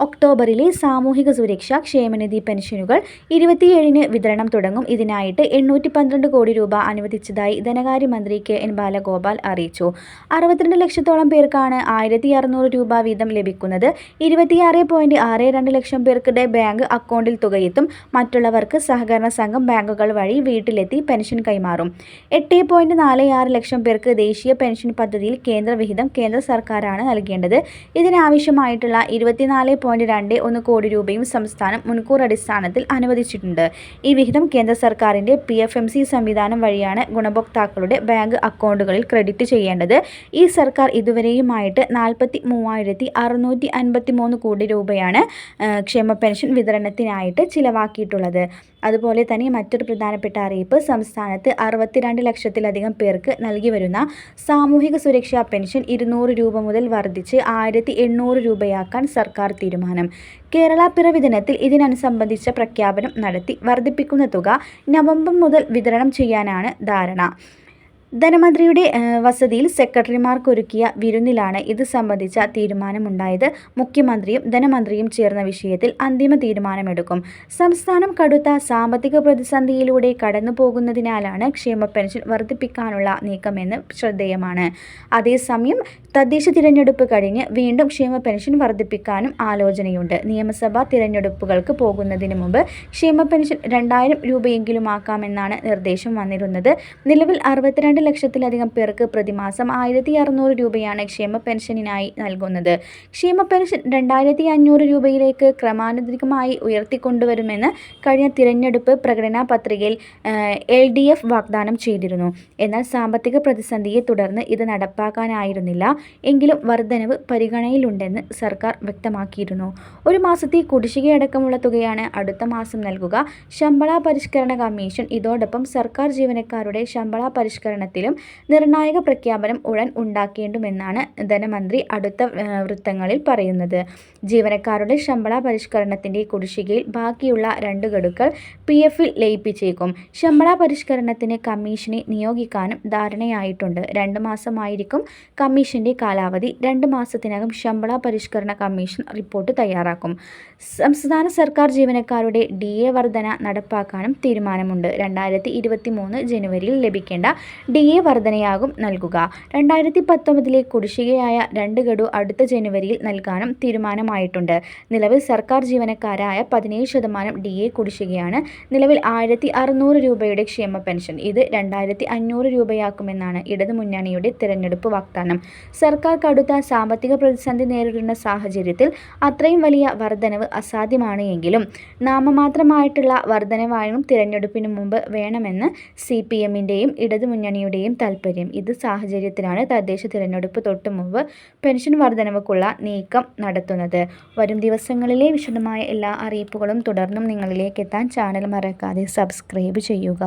ഒക്ടോബറിലെ സാമൂഹിക സുരക്ഷാ ക്ഷേമനിധി പെൻഷനുകൾ ഇരുപത്തിയേഴിന് വിതരണം തുടങ്ങും. ഇതിനായിട്ട് എണ്ണൂറ്റി പന്ത്രണ്ട് കോടി രൂപ അനുവദിച്ചതായി ധനകാര്യമന്ത്രി കെ എൻ ബാലഗോപാൽ അറിയിച്ചു. അറുപത്തിരണ്ട് ലക്ഷത്തോളം പേർക്കാണ് ആയിരത്തി അറുന്നൂറ് രൂപ വീതം ലഭിക്കുന്നത്. ഇരുപത്തിയാറ് പോയിന്റ് ആറ് രണ്ട് ലക്ഷം പേർക്കിടെ ബാങ്ക് അക്കൗണ്ടിൽ തുകയെത്തും. മറ്റുള്ളവർക്ക് സഹകരണ സംഘം ബാങ്കുകൾ വഴി വീട്ടിലെത്തി പെൻഷൻ കൈമാറും. എട്ട് പോയിന്റ് നാല് ആറ് ലക്ഷം പേർക്ക് ദേശീയ പെൻഷൻ പദ്ധതിയിൽ കേന്ദ്രവിഹിതം കേന്ദ്ര സർക്കാരാണ് നൽകേണ്ടത്. ഇതിനാവശ്യമായിട്ടുള്ള ഇരുപത്തിനാല് പോയിന്റ് രണ്ട് ഒന്ന് കോടി രൂപയും സംസ്ഥാനം മുൻകൂർ അടിസ്ഥാനത്തിൽ അനുവദിച്ചിട്ടുണ്ട്. ഈ വിഹിതം കേന്ദ്ര സർക്കാരിന്റെ പി എഫ് എം സി സംവിധാനം വഴിയാണ് ഗുണഭോക്താക്കളുടെ ബാങ്ക് അക്കൗണ്ടുകളിൽ ക്രെഡിറ്റ് ചെയ്യേണ്ടത്. ഈ സർക്കാർ ഇതുവരെയുമായിട്ട് നാൽപ്പത്തി മൂവായിരത്തി അറുന്നൂറ്റി അൻപത്തി മൂന്ന് കോടി രൂപയാണ് ക്ഷേമ പെൻഷൻ വിതരണത്തിനായിട്ട് ചിലവാക്കിയിട്ടുള്ളത്. അതുപോലെ തന്നെ മറ്റൊരു പ്രധാനപ്പെട്ട അറിയിപ്പ് സംസ്ഥാനത്ത് അറുപത്തിരണ്ട് ലക്ഷത്തിലധികം പേർക്ക് നൽകി വരുന്ന സാമൂഹിക സുരക്ഷാ പെൻഷൻ ഇരുന്നൂറ് രൂപ മുതൽ വർദ്ധിച്ച് ആയിരത്തി രൂപയാക്കാൻ സർക്കാർ തീരുമാനം കേരള പിറവി ദിനത്തിൽ ഇതിനനുസംബന്ധിച്ച പ്രഖ്യാപനം നടത്തി വർദ്ധിപ്പിക്കുന്ന തുക നവംബർ മുതൽ വിതരണം ചെയ്യാനാണ് ധാരണ. ധനമന്ത്രിയുടെ വസതിയിൽ സെക്രട്ടറിമാർക്ക് ഒരുക്കിയ വിരുന്നിലാണ് ഇത് സംബന്ധിച്ച തീരുമാനമുണ്ടായത്. മുഖ്യമന്ത്രിയും ധനമന്ത്രിയും ചേർന്ന വിഷയത്തിൽ അന്തിമ തീരുമാനമെടുക്കും. സംസ്ഥാനം കടുത്ത സാമ്പത്തിക പ്രതിസന്ധിയിലൂടെ കടന്നു പോകുന്നതിനാലാണ് ക്ഷേമ പെൻഷൻ വർദ്ധിപ്പിക്കാനുള്ള നീക്കമെന്ന് ശ്രദ്ധേയമാണ്. അതേസമയം തദ്ദേശ തിരഞ്ഞെടുപ്പ് കഴിഞ്ഞ് വീണ്ടും ക്ഷേമ പെൻഷൻ വർദ്ധിപ്പിക്കാനും ആലോചനയുണ്ട്. നിയമസഭാ തിരഞ്ഞെടുപ്പുകൾക്ക് പോകുന്നതിന് മുമ്പ് ക്ഷേമ പെൻഷൻ രണ്ടായിരം രൂപയെങ്കിലും ആക്കാമെന്നാണ് നിർദ്ദേശം വന്നിരുന്നത്. നിലവിൽ അറുപത്തിരണ്ട് ലക്ഷത്തിലധികം പേർക്ക് പ്രതിമാസം ആയിരത്തി അറുന്നൂറ് രൂപയാണ് ക്ഷേമ പെൻഷനിനായി നൽകുന്നത്. ക്ഷേമ പെൻഷൻ രണ്ടായിരത്തി അഞ്ഞൂറ് രൂപയിലേക്ക് ക്രമാനുഗതമായി ഉയർത്തിക്കൊണ്ടുവരുമെന്ന് കഴിഞ്ഞ തിരഞ്ഞെടുപ്പ് പ്രകടനാ പത്രികയിൽ എൽ ഡി എഫ് വാഗ്ദാനം ചെയ്തിരുന്നു. എന്നാൽ സാമ്പത്തിക പ്രതിസന്ധിയെ തുടർന്ന് ഇത് നടപ്പാക്കാനായിരുന്നില്ല. എങ്കിലും വർധനവ് പരിഗണനയിലുണ്ടെന്ന് സർക്കാർ വ്യക്തമാക്കിയിരുന്നു. ഒരു മാസത്തെ കുടിശ്ശികയടക്കമുള്ള തുകയാണ് അടുത്ത മാസം നൽകുക. ശമ്പള പരിഷ്കരണ കമ്മീഷൻ ഇതോടൊപ്പം സർക്കാർ ജീവനക്കാരുടെ ശമ്പള പരിഷ്കരണത്തിൽ കാര്യത്തിലും നിർണായക പ്രഖ്യാപനം ഉടൻ ഉണ്ടാക്കേണ്ടുമെന്നാണ് ധനമന്ത്രി അടുത്ത വൃത്തങ്ങളിൽ പറയുന്നത്. ജീവനക്കാരുടെ ശമ്പള പരിഷ്കരണത്തിന്റെ കുടിശ്ശികയിൽ ബാക്കിയുള്ള രണ്ട് ഗഡുക്കൾ പി എഫിൽ ലയിപ്പിച്ചേക്കും. ശമ്പള പരിഷ്കരണത്തിന് കമ്മീഷനെ നിയോഗിക്കാനും ധാരണയായിട്ടുണ്ട്. രണ്ട് മാസമായിരിക്കും കമ്മീഷന്റെ കാലാവധി. രണ്ട് മാസത്തിനകം ശമ്പള പരിഷ്കരണ കമ്മീഷൻ റിപ്പോർട്ട് തയ്യാറാക്കും. സംസ്ഥാന സർക്കാർ ജീവനക്കാരുടെ ഡി എ വർധന നടപ്പാക്കാനും തീരുമാനമുണ്ട്. രണ്ടായിരത്തി ഇരുപത്തി മൂന്ന് ജനുവരിയിൽ ലഭിക്കേണ്ട ഡി എ വർധനയാകും നൽകുക. രണ്ടായിരത്തി പത്തൊമ്പതിലെ കുടിശ്ശികയായ രണ്ട് ഗഡു അടുത്ത ജനുവരിയിൽ നൽകാനും തീരുമാനമായിട്ടുണ്ട്. നിലവിൽ സർക്കാർ ജീവനക്കാരായ പതിനേഴ് ശതമാനം ഡി എ കുടിശ്ശികയാണ്. നിലവിൽ ആയിരത്തി അറുന്നൂറ് രൂപയുടെ ക്ഷേമ പെൻഷൻ. ഇത് രണ്ടായിരത്തി അഞ്ഞൂറ് രൂപയാക്കുമെന്നാണ് ഇടതുമുന്നണിയുടെ തിരഞ്ഞെടുപ്പ് വാഗ്ദാനം. സർക്കാർ കടുത്ത സാമ്പത്തിക പ്രതിസന്ധി നേരിടുന്ന സാഹചര്യത്തിൽ അത്രയും വലിയ വർധനവ് അസാധ്യമാണ് എങ്കിലും നാമമാത്രമായിട്ടുള്ള വർധനവായും തിരഞ്ഞെടുപ്പിന് മുമ്പ് വേണമെന്ന് സി പി എമ്മിന്റെയും ഇടതുമുന്നണിയുടെ യുടെയും താൽപ്പര്യം ഇത് സാഹചര്യത്തിലാണ് തദ്ദേശ തിരഞ്ഞെടുപ്പ് തൊട്ടു മുമ്പ് പെൻഷൻ വർധനവുക്കുള്ള നീക്കം നടത്തുന്നത്. വരും ദിവസങ്ങളിലെ വിശദമായ എല്ലാ അറിയിപ്പുകളും തുടർന്നും നിങ്ങളിലേക്ക് എത്താൻ ചാനൽ മറക്കാതെ സബ്സ്ക്രൈബ് ചെയ്യുക.